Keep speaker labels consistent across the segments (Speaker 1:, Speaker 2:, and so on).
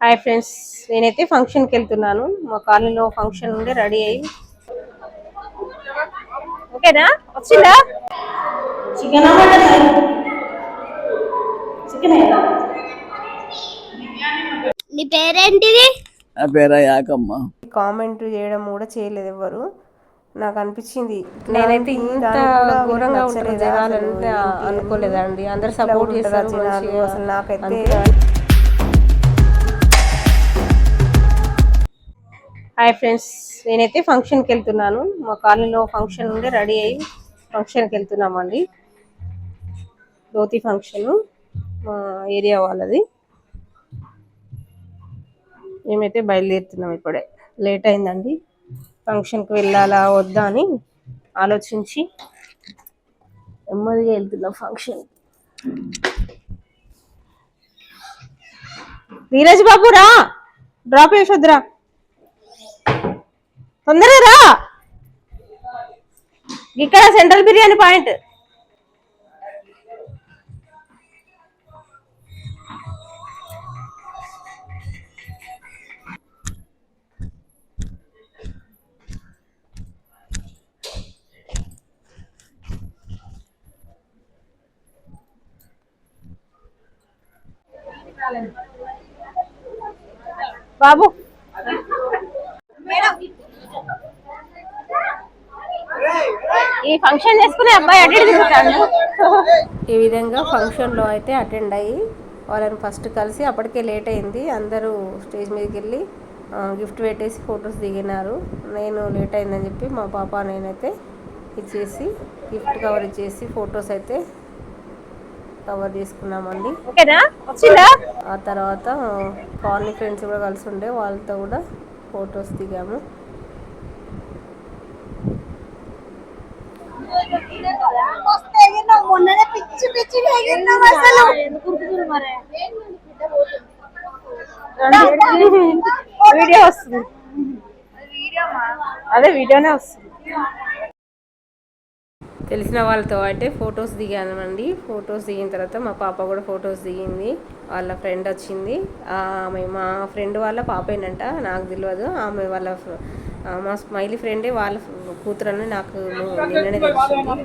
Speaker 1: Hi friends నేనైతే ఫంక్షన్కి వెళ్తున్నాను. మా కాలనీలో ఫంక్షన్ ఉండి రెడీ అయ్యి. ఓకేనా? వచ్చిందా? చికెన్
Speaker 2: నీ పేరేంటిది?
Speaker 3: నా పేరు యాకమ్మ.
Speaker 1: కామెంట్ చేయడం కూడా చేయలేదు ఎవరు. నాకు అనిపించింది
Speaker 4: నేనైతే ఇంత ఘోరంగా ఉంటుంది అనుకోలేదండి. అందరు సపోర్ట్ చేస్తారు.
Speaker 1: అసలు నాకైతే హాయ్ ఫ్రెండ్స్ నేనైతే ఫంక్షన్కి వెళ్తున్నాను. మా కాలనీలో ఫంక్షన్ ఉండే రెడీ అయ్యి ఫంక్షన్కి వెళ్తున్నామండి. ధోతి ఫంక్షన్ మా ఏరియా వాళ్ళది. మేమైతే బయలుదేరుతున్నాం ఇప్పుడే. లేట్ అయిందండి. ఫంక్షన్కి వెళ్ళాలా వద్దా అని ఆలోచించి నెమ్మదిగా వెళ్తున్నాం ఫంక్షన్ ధీరజ్ బాబు రా! డ్రాప్ చేసొద్దురా తొందరగా రా ఇక్కడ సెంట్రల్ బిర్యానీ పాయింట్ బాబు ఈ ఫంక్షన్ చేసుకునే అబ్బాయి అటు ఇటు తిరుగుతాడు. ఈ విధంగా ఫంక్షన్లో అయితే అటెండ్ అయ్యి వాళ్ళని ఫస్ట్ కలిసి అప్పటికే లేట్ అయింది. అందరూ స్టేజ్ మీదకి వెళ్ళి గిఫ్ట్ పెట్టేసి ఫొటోస్ దిగినారు. నేను లేట్ అయిందని చెప్పి మా పాప నేనైతే ఇచ్చేసి గిఫ్ట్ కవర్ ఇచ్చేసి ఫొటోస్ అయితే కవర్ చేసుకున్నామండి. ఆ తర్వాత కాలనీ ఫ్రెండ్స్ కూడా కలిసి ఉండే వాళ్ళతో కూడా ఫొటోస్ దిగాము.
Speaker 2: మొన్ననే పిచ్చి పిచ్చి అసలు
Speaker 1: వీడియో వస్తుంది. అదే వీడియోనే వస్తుంది. తెలిసిన వాళ్ళతో అయితే ఫొటోస్ దిగానండి. ఫొటోస్ దిగిన తర్వాత మా పాప కూడా ఫొటోస్ దిగింది. వాళ్ళ ఫ్రెండ్ వచ్చింది. ఆమె మా ఫ్రెండ్ వాళ్ళ పాప ఏంటంట? నాకు తెలియదు ఆమె వాళ్ళ మా స్మైలీ ఫ్రెండే వాళ్ళ కూతురు అని నాకు నిన్ననే తెలిసింది.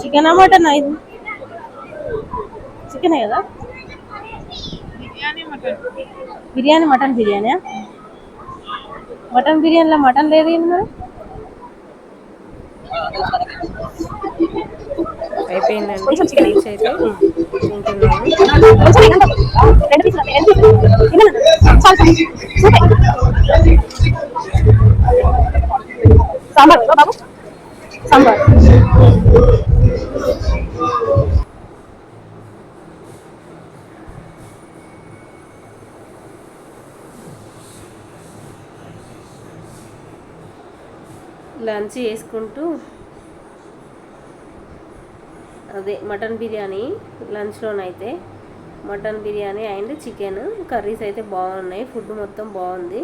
Speaker 1: చికెన్ మటన్ ఇది? చికెన్ కదా? బిర్యానీ మటన్. బిర్యానీ మటన్ బిర్యానీలో మటన్ లేదు ఏంది మరి? అయిపోయిందండి. రైస్ అయితే తింటున్నాము సాంబార్ బాబు? సాంబార్. లంచ్ చేసుకుంటూ అదే mutton biryani లంచ్లోనైతే. Mutton biryani and chicken curries అయితే బాగున్నాయి. ఫుడ్ మొత్తం బాగుంది.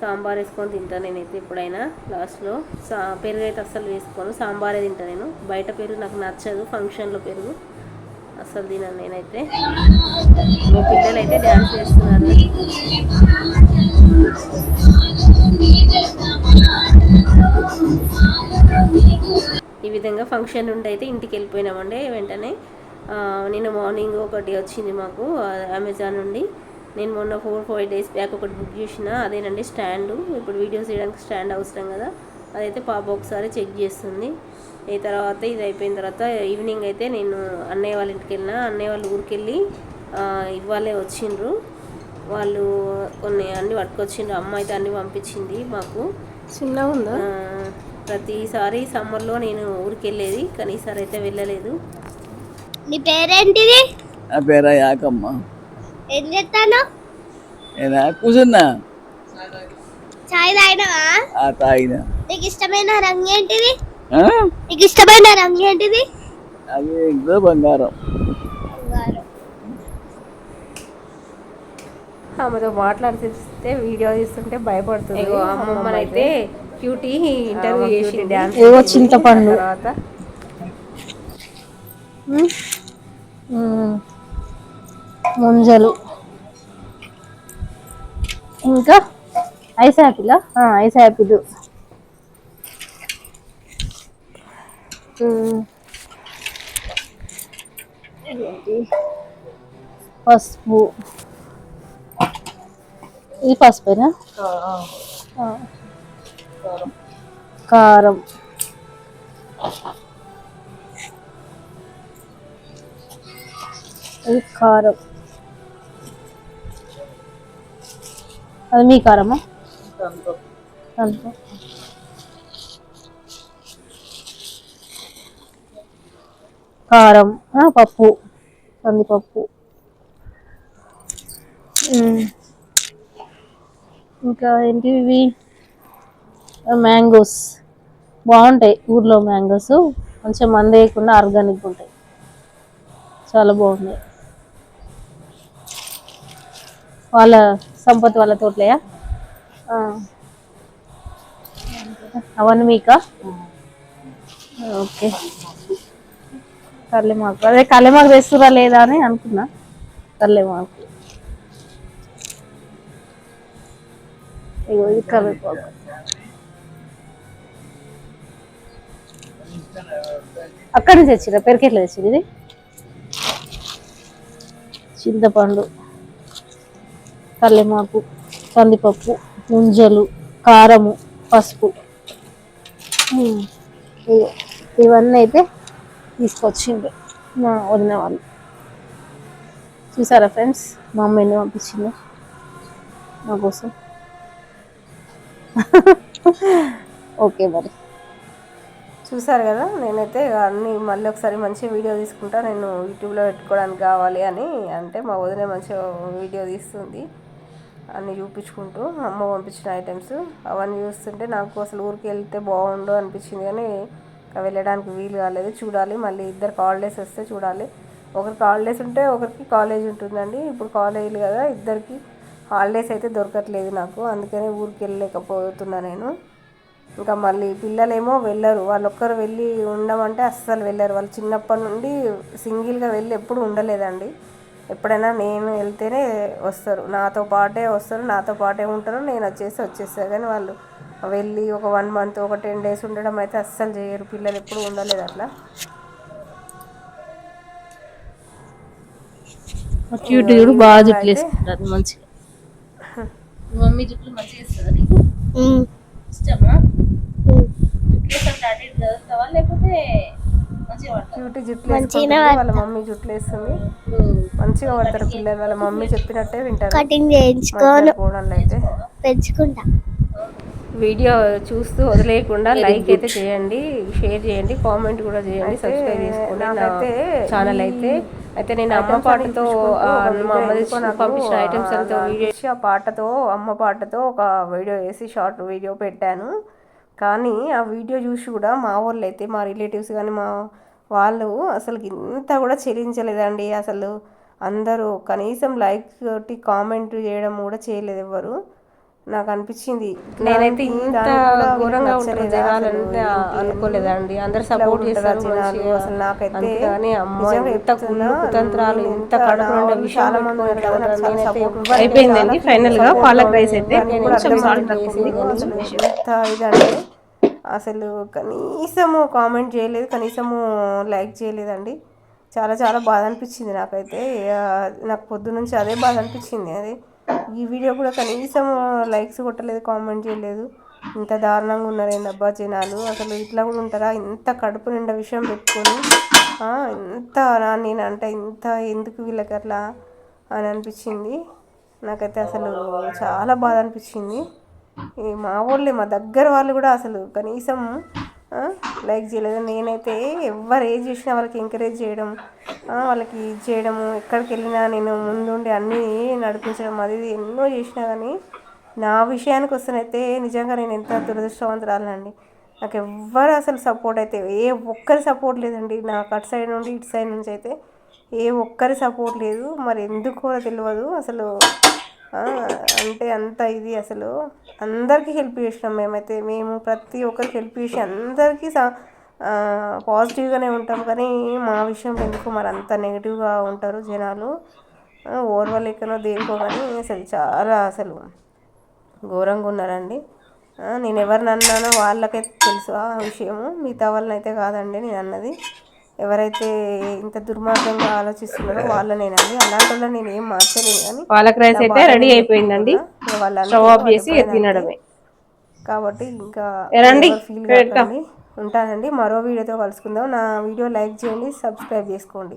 Speaker 1: సాంబార్ వేసుకొని తింటాను నేనైతే ఎప్పుడైనా లాస్ట్లో. సా పెరుగు అయితే అస్సలు వేసుకోను. సాంబారే తింటాను నేను. బయట పెరుగు నాకు నచ్చదు. ఫంక్షన్లో పెరుగు అస్సలు తినను నేనైతే. మా పిల్లలు అయితే డ్యాన్స్ చేస్తున్నారు ఈ విధంగా ఫంక్షన్ నుండి అయితే ఇంటికి వెళ్ళిపోయినామండి వెంటనే. నేను నిన్న మార్నింగ్ ఒకటి వచ్చింది మాకు అమెజాన్ నుండి. నేను మొన్న ఫోర్ ఫైవ్ డేస్ బ్యాక్ ఒకటి బుక్ చేసిన అదేనండి స్టాండ్ ఇప్పుడు వీడియోస్ చేయడానికి స్టాండ్ అవసరం కదా. అదైతే పాప ఒకసారి చెక్ చేస్తుంది. ఈ తర్వాత ఇది అయిపోయిన తర్వాత ఈవినింగ్ అయితే నేను అన్నయ్య వాళ్ళ ఇంటికి వెళ్ళిన అన్నయ్య వాళ్ళ ఊరికి వెళ్ళి ఇవ్వాలే వచ్చిండ్రు. వాళ్ళు కొన్ని అన్ని పట్టుకొచ్చిండ్రు. అమ్మ అయితే అన్నీ పంపించింది మాకు.
Speaker 4: చిన్నగా ఉందా?
Speaker 1: ప్రతిసారి సమ్మర్లో నేను ఊరికి వెళ్ళేది కానీ ఈసారి అయితే వెళ్ళలేదు.
Speaker 2: నీ పేరేంటిది?
Speaker 3: నా పేరు యాకమ్మ.
Speaker 2: ఏం చేస్తాను
Speaker 3: నేను? కూర్చున్నా
Speaker 2: చాయ్ తాగినవా?
Speaker 3: ఆ తాగిన.
Speaker 2: నీకు ఇష్టమైన రంగు ఏంటిది?
Speaker 3: ఆ?
Speaker 2: నీకు ఇష్టమైన రంగు ఏంటిది?
Speaker 3: అది బంగారం.
Speaker 4: ఆమెతో మాట్లాడితే వీడియో తీస్తుంటే భయపడుతుంది.
Speaker 1: అమ్మమ్మనైతే క్యూటీ ఇంటర్వ్యూ చేసి డ్యాన్స్
Speaker 4: ఏవో చింతపండు.
Speaker 1: తర్వాత. ముంజలు. ఇంకా? Ice apple ice apple? పసుపు. ఇది పసుపేనా. కారం. ఇది కారం. అది మీ కారమా. కారం. ఆ, పప్పు. కందిపప్పు. ఇంకా ఏంటి ఇవి? మ్యాంగోస్. బాగుంటాయి ఊర్లో మ్యాంగోస్. కొంచెం మంది వేయకుండా ఆర్గానిక్ ఉంటాయి. చాలా బాగున్నాయి వాళ్ళ సంపత్ వాళ్ళ తోటలయా? అవన్నీ మీకా? ఓకే. కళ్ళెమాకు అదే కళ్ళెమాకు తెస్తురా లేదా అని అనుకున్నా. కళ్ళెమాకు ఇగో ఇది కరివేపాకు అక్కడి నుంచి తెచ్చిరా? పెరికెట్లా తెచ్చిరు ఇది? చింతపండు కల్లెమాకు కందిపప్పు ముంజలు కారము పసుపు. ఇవన్నీ అయితే తీసుకొచ్చిండ్రు మా వదిన వాళ్ళు. చూసారా ఫ్రెండ్స్? మా అమ్మాయిని పంపించింది? మా కోసం. ఓకే మరి. చూసారు కదా నేనైతే అన్ని మళ్ళీ ఒకసారి మంచి వీడియో తీసుకుంటా నేను యూట్యూబ్లో పెట్టుకోవడానికి కావాలి అని అంటే మా వదిన మంచిగా వీడియో తీస్తుంది అన్నీ చూపించుకుంటూ అమ్మ పంపించిన ఐటమ్స్ అవన్నీ చూస్తుంటే నాకు అసలు ఊరికి వెళ్తే బాగుండు అనిపించింది కానీ ఇంకా వెళ్ళడానికి వీలు కాలేదు చూడాలి మళ్ళీ ఇద్దరు హాలిడేస్ వస్తే చూడాలి. ఒకరికి హాలిడేస్ ఉంటే ఒకరికి కాలేజ్ ఉంటుందండి ఇప్పుడు కాలేజీలు కదా ఇద్దరికి హాలిడేస్ అయితే దొరకట్లేదు నాకు. అందుకనే ఊరికి వెళ్ళలేకపోతున్నా నేను. ఇంకా మళ్ళీ పిల్లలేమో వెళ్ళరు. వాళ్ళు ఒక్కరు వెళ్ళి ఉండమంటే అస్సలు వెళ్ళరు. వాళ్ళు చిన్నప్పటి నుండి సింగిల్గా వెళ్ళి ఎప్పుడు ఉండలేదండి. ఎప్పుడైనా నేను వెళ్తేనే వస్తారు. నాతో పాటే వస్తారు. నాతో పాటే ఉంటారు. నేను వచ్చేసి వచ్చేస్తాను కానీ వాళ్ళు వెళ్ళి ఒక వన్ మంత్ ఒక టెన్ డేస్ ఉండడం అయితే అస్సలు చేయరు. పిల్లలు ఎప్పుడు ఉండలేదు అట్లా. క్యూట్ చూడు బాగా వేసుకుంటారు మమ్మీ జుట్లు మంచిగా వేస్తుందా నీకు. ఇష్టమా?
Speaker 2: ఉమ్.
Speaker 1: లేకపోతే క్యూట్ జుట్లు వేసుకుంటుంది వాళ్ళ మమ్మీ జుట్లు వేస్తుంది. మంచిగా పడతారు పిల్లలు వాళ్ళ మమ్మీ చెప్పినట్టే వింటారు.
Speaker 2: కటింగ్ చేయించుకోను.
Speaker 1: కోడళ్ళు అయితే.
Speaker 2: పెంచుకుంటా.
Speaker 1: వీడియో చూస్తూ వదిలేయకుండా లైక్ అయితే చేయండి షేర్ చేయండి కామెంట్ కూడా చేయండి సబ్స్క్రైబ్ చేసుకోండి. నా ఛానల్ అయితే. అయితే నేను అమ్మ పాటతో మా అమ్మ పంపించిన ఐటమ్స్ అంతా వీడియో ఆ పాటతో అమ్మ పాటతో ఒక వీడియో వేసి షార్ట్ వీడియో పెట్టాను. కానీ ఆ వీడియో చూసి కూడా మా వాళ్ళు అయితే మా రిలేటివ్స్ కానీ మా వాళ్ళు అసలు ఇంత కూడా చెల్లించలేదండి. అసలు అందరూ కనీసం లైక్ తోటి కామెంట్ చేయడం కూడా చేయలేదు ఎవరు. నాకు అనిపించింది నేనైతే ఇంత ఘోరంగా ఉంటుంది జనాలంటే అనుకోలేదండి అందరు సపోర్ట్ చేస్తారు జనాలు? అసలు నాకైతే అమ్మో కుళ్ళు కుతంత్రాలు ఎంత కడుపు విషయాలు అయిపోయిందండి ఫైనల్గా పాలక్ రైస్ అయితే ఇదంటే అసలు కనీసము కామెంట్ చేయలేదు కనీసము లైక్ చేయలేదండి. చాలా చాలా బాధ అనిపించింది నాకైతే. నాకు పొద్దు నుంచి అదే బాధ అనిపించింది అది. ఈ వీడియో కూడా కనీసం లైక్స్ కొట్టలేదు కామెంట్ చేయలేదు. ఇంత దారుణంగా ఉన్నారు ఏందబ్బా జనాలు. అసలు ఇట్లా కూడా ఉంటారా? ఇంత కడుపు నిండా విషయం పెట్టుకొని ఇంత నా- నేను అంటే ఇంత ఎందుకు వీళ్ళకి అట్లా అని అనిపించింది. నాకైతే అసలు చాలా బాధ అనిపించింది. మా వాళ్ళే మా దగ్గర వాళ్ళు కూడా అసలు కనీసం లైక్ చేయలేదు. నేనైతే ఎవరు ఏది చేసినా వాళ్ళకి ఎంకరేజ్ చేయడం వాళ్ళకి ఇది చేయడము ఎక్కడికి వెళ్ళినా నేను ముందుండి అన్నీ నడిపించడం అది ఇది ఎన్నో చేసినా కానీ నా విషయానికి వస్తేనైతే నిజంగా నేను ఎంత దురదృష్టవంతురాలండి నాకు ఎవ్వరు అసలు సపోర్ట్ అయితే ఏ ఒక్కరి సపోర్ట్ లేదండి. నాకు అటు సైడ్ నుండి ఇటు సైడ్ నుంచి అయితే ఏ ఒక్కరి సపోర్ట్ లేదు. మరి ఎందుకో తెలియదు. అసలు అంటే అంత ఇది అసలు. అందరికీ హెల్ప్ చేసినాం మేమైతే. మేము ప్రతి ఒక్కరికి హెల్ప్ చేసి అందరికీ పాజిటివ్గానే ఉంటాం. కానీ మా విషయం ఎందుకు మరి అంత నెగిటివ్గా ఉంటారు జనాలు? ఓర్వలేకనో దేనికో కానీ అసలు చాలా అసలు ఘోరంగా ఉన్నారండి. నేను ఎవరిని అన్నానో వాళ్ళకైతే తెలుసు ఆ విషయము. మిగతా వాళ్ళని అయితే కాదండి నేను అన్నది ఎవరైతే ఇంత దుర్మార్గంగా ఆలోచిస్తున్నారో వాళ్ళనేనండి. అలాంటి వాళ్ళని నేను ఏం మార్చలేను కానీ
Speaker 4: పాలక్ రైస్ అయితే రెడీ అయిపోయిందండి.
Speaker 1: చెప్పుకుంటున్నా. వాళ్ళందరూ
Speaker 4: స్టవ్ ఆఫ్
Speaker 1: వాళ్ళ
Speaker 4: చేసి
Speaker 1: పైన
Speaker 4: తినడమే.
Speaker 1: కాబట్టి ఇంకా? ఫీల్. కాకండి. ఉంటానండి. మరో వీడియోతో కలుసుకుందాం. నా వీడియో లైక్ చేయండి సబ్స్క్రైబ్ చేసుకోండి.